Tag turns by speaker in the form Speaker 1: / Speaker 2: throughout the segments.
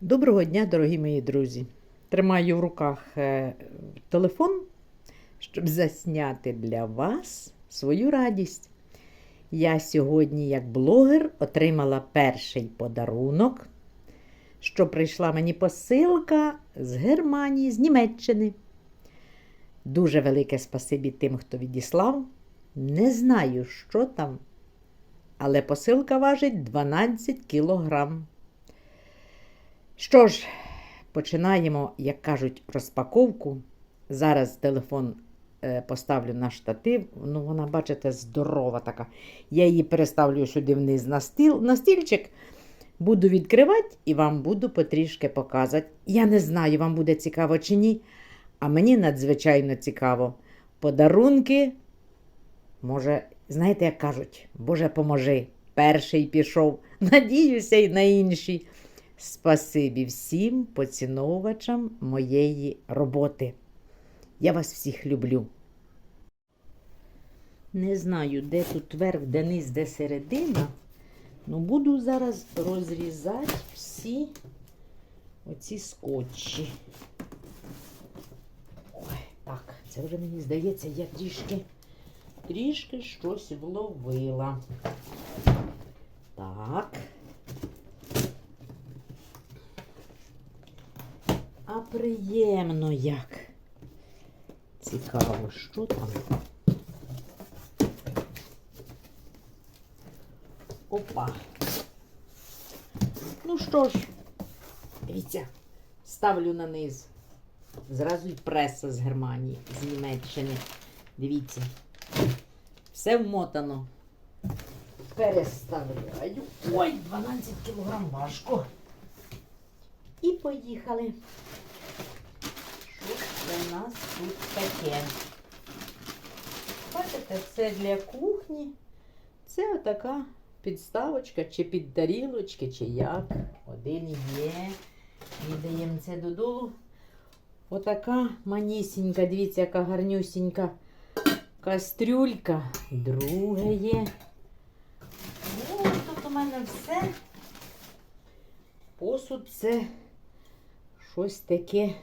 Speaker 1: Доброго дня, дорогі мої друзі. Тримаю в руках е, телефон, щоб засняти для вас свою радість. Я сьогодні, як блогер, отримала перший подарунок, що прийшла мені посилка з Германії, з Німеччини. Дуже велике спасибі тим, хто відіслав. Не знаю, що там, але посилка важить 12 кілограм. Що ж, починаємо, як кажуть, розпаковку. Зараз телефон е, поставлю на штатив. Ну, вона, бачите, здорова така. Я її переставлю сюди вниз на стіл, на стільчик. Буду відкривати і вам буду потрішки показувати. Я не знаю, вам буде цікаво чи ні. А мені надзвичайно цікаво. Подарунки. Може, знаєте, як кажуть, Боже, поможи. Перший пішов. Надіюся, і на інші. Спасибі всім поціновувачам моєї роботи. Я вас всіх люблю. Не знаю, де тут верх, де низ, де середина. Ну, буду зараз розрізати всі оці скотчі. Ой, так, це вже мені здається, я трішки, трішки щось вловила. Так. А приємно як. Цікаво, що там. Опа. Ну що ж, дивіться, ставлю на низ. Зразу й преса з Германії, з Німеччини. Дивіться. Все вмотано. Переставляю. Ой, 12 кілограм важко. І поїхали. У нас тут таке? Бачите, це для кухні. Це отака підставочка, чи під тарілочки, чи як. Один є. Віддаємо це додолу. Отака манісінька, дивіться, яка гарнюсінька кастрюлька. Друге є. О, тут у мене все. Посуд це щось таке.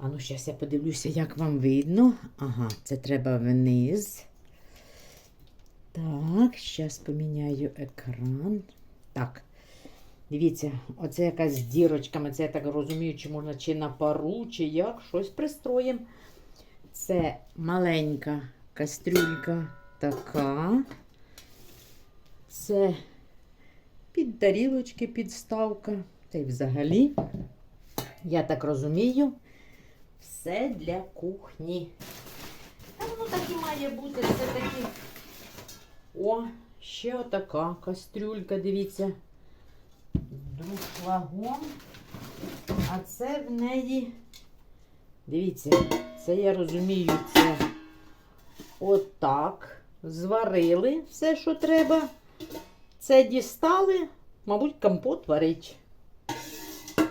Speaker 1: А ну, зараз я подивлюся, як вам видно. Ага, це треба вниз. Так, зараз поміняю екран. Так. Дивіться, оце якась з дірочками. Це я так розумію, чи можна чи на пару, чи як, щось пристроїмо. Це маленька кастрюлька така. Це під тарілочки підставка. Та й взагалі, я так розумію, все для кухні. А воно так і має бути все таки. О, ще отака кастрюлька, дивіться. Друшлагон. А це в неї, дивіться, це я розумію, це отак. Зварили все, що треба. Це дістали, мабуть, компот варить.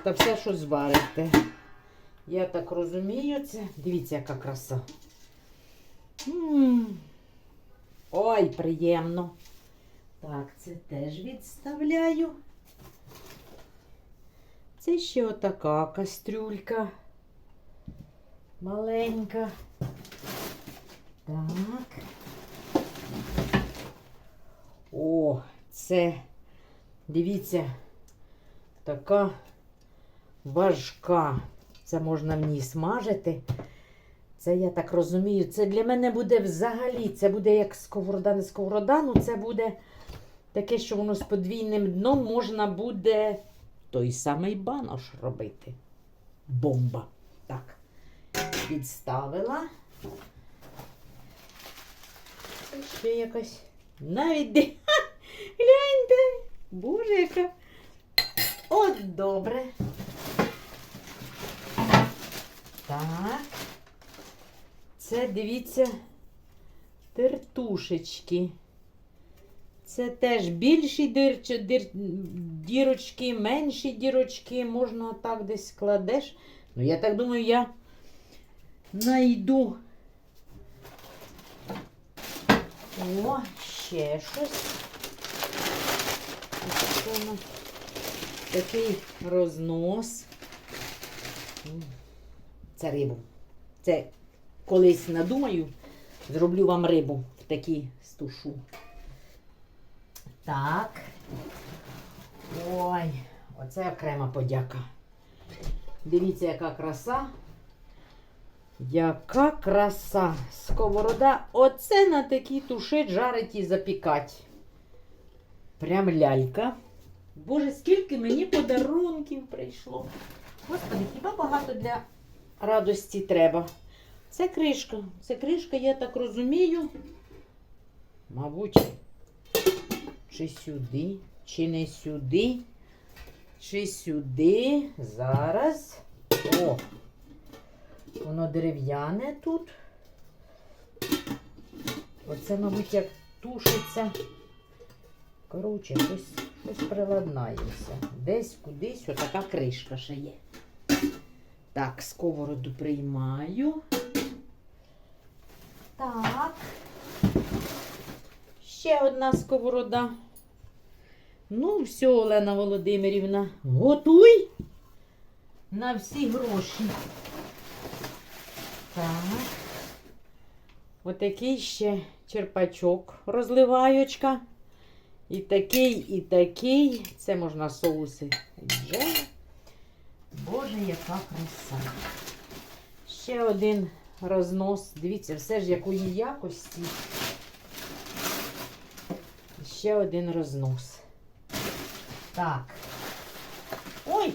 Speaker 1: Та все, що зварите. Я так розумію це. Дивіться, яка краса. М. Ой, приємно. Так, це теж відставляю. Це ще отака кастрюлька. Маленька. Так. О, це, дивіться, така важка. Це можна в ній смажити. Це, я так розумію, це для мене буде взагалі, це буде як сковорода, не сковорода, ну це буде таке, що воно з подвійним дном можна буде той самий банош робити. Бомба. Так, підставила. Ще якась. Навіть. Гляньте! Боже, яка. От добре. Так. Це, дивіться, тертушечки. Це теж більші дир, дир, дірочки, менші дірочки. Можна так десь складеш. Ну, я так думаю, я найду. О, ще щось. Нас? такий рознос. Це рибу. Це колись надумаю, зроблю вам рибу в такій стушу. Так. Ой, оце окрема подяка. Дивіться, яка краса. Яка краса! Сковорода. Оце на такій тушить, жарить і запікать. Прям лялька. Боже, скільки мені подарунків прийшло. Господи, хіба багато для радості треба? Це кришка. Це кришка, я так розумію. Мабуть, чи сюди, чи не сюди, чи сюди. Зараз. О! Воно дерев'яне тут. Оце, мабуть, як тушиться. Коротше, щось, щось приладнається. Десь кудись отака кришка ще є. Так, сковороду приймаю. Так. Ще одна сковорода. Ну, все, Олена Володимирівна, готуй на всі гроші. Так. Отакий ще черпачок розливаючка. І такий, і такий. Це можна соуси. Вже. Боже, яка краса. Ще один рознос. Дивіться, все ж якої якості. Ще один рознос. Так. Ой!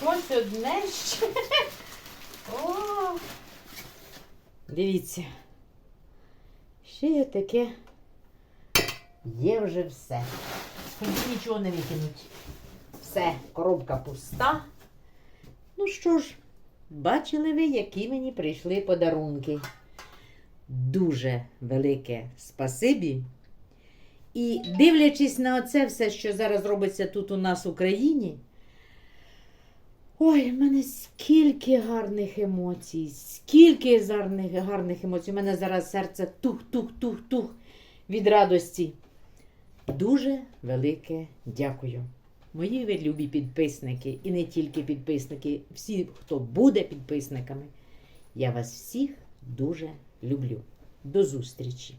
Speaker 1: Щось одне ще. О! Дивіться. Ще є таке. Є вже все. Хоч нічого не викинуть. Все, коробка пуста. Ну що ж, бачили ви, які мені прийшли подарунки. Дуже велике спасибі. І дивлячись на оце все, що зараз робиться тут у нас в Україні. Ой, в мене скільки гарних емоцій, скільки гарних, гарних емоцій. У мене зараз серце тух-тух-тух-тух від радості. Дуже велике дякую. Мої любі підписники, і не тільки підписники, всі, хто буде підписниками. Я вас всіх дуже люблю. До зустрічі!